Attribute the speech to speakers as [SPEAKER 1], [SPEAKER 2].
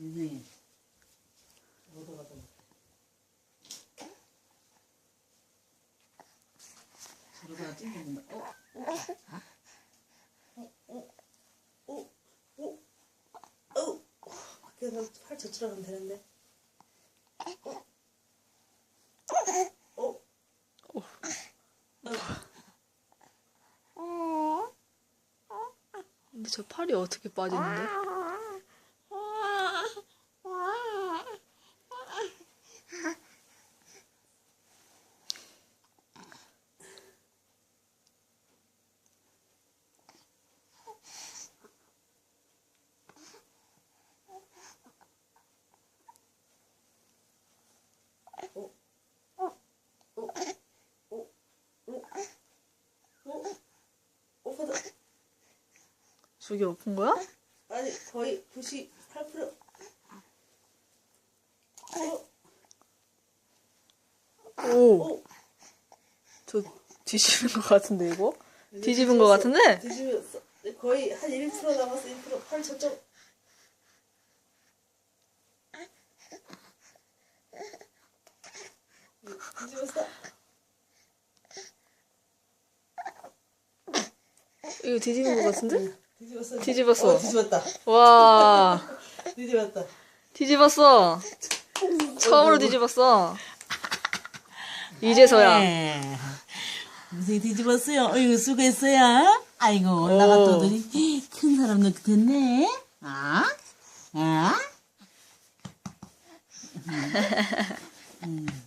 [SPEAKER 1] 어디. 어?
[SPEAKER 2] 오, 오, 오. 밖에서 팔 젖히러 가면 되는데. 어? 어?
[SPEAKER 3] 근데 저 팔이 어떻게 빠지는데?
[SPEAKER 2] 어? 오빠도
[SPEAKER 3] 저기 엎은 거야?
[SPEAKER 2] 아니 거의 98%. 어?
[SPEAKER 3] 오,
[SPEAKER 2] 오.
[SPEAKER 3] 저 뒤집은 거 같은데 이거? 뒤집은 거 같은데?
[SPEAKER 2] 뒤집었어. 거의 한 1% 남았어. 1%. 팔 저쪽. 뒤집었어.
[SPEAKER 3] 이거 뒤집은 거 같은데?
[SPEAKER 2] 뒤집었어.
[SPEAKER 3] 뒤집었어.
[SPEAKER 2] 어, 뒤집었다.
[SPEAKER 3] 와,
[SPEAKER 2] 뒤집었다.
[SPEAKER 3] 뒤집었어. 처음으로 뒤집었어. 이제서야.
[SPEAKER 1] 네. 인생이 뒤집었어요. 어이구, 수고했어요. 아이고, 올라갔다
[SPEAKER 3] 오.
[SPEAKER 1] 오더니 큰 사람 넣게 됐네. 아? 아? 음. 음.